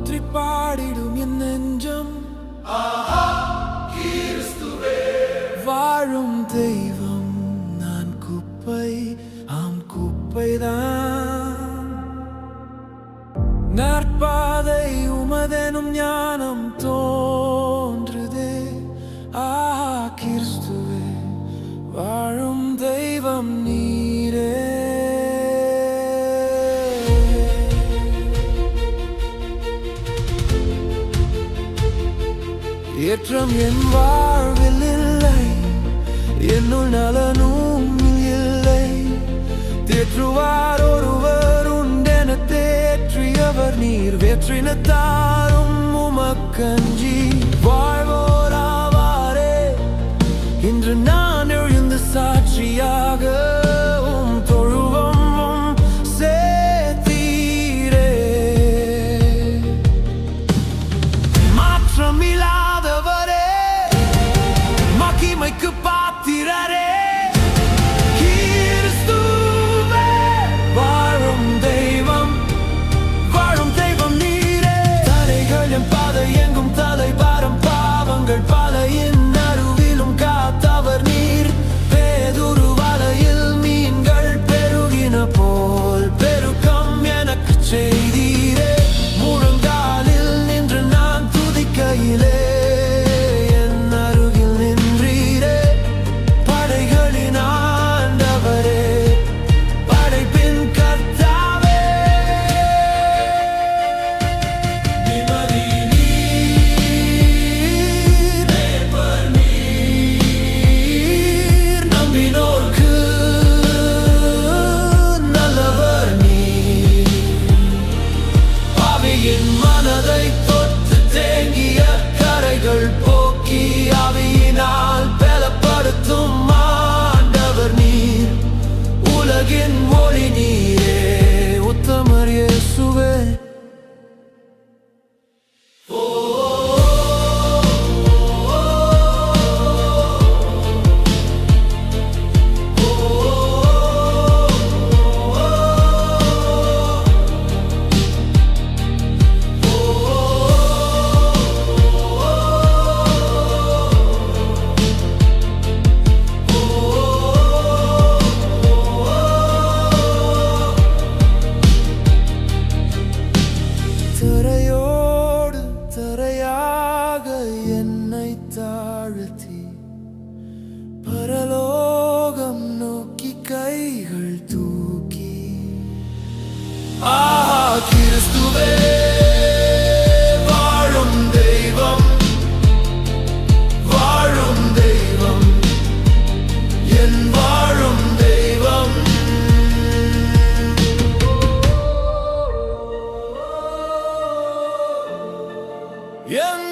போற்றி பாடிடும் என் நெஞ்சம் வாழும் தெய்வம் நான் குப்பை ஆம் குப்பைதான் நற்பாதை உமதெனும் ஞானம் தோ ஏற்றம் என் வாழ்வில் இல்லை. என்னுள் நலனும் இல்லை. தேற்றுவார் ஒருவர் உண்டென தேற்றியவர் நீர். வேற்றினத்தாரும் உமக்கஞ்சி. வாழ்வோராவாரே. இன்று நான் எழுந்து சாட்சியாக Yeah.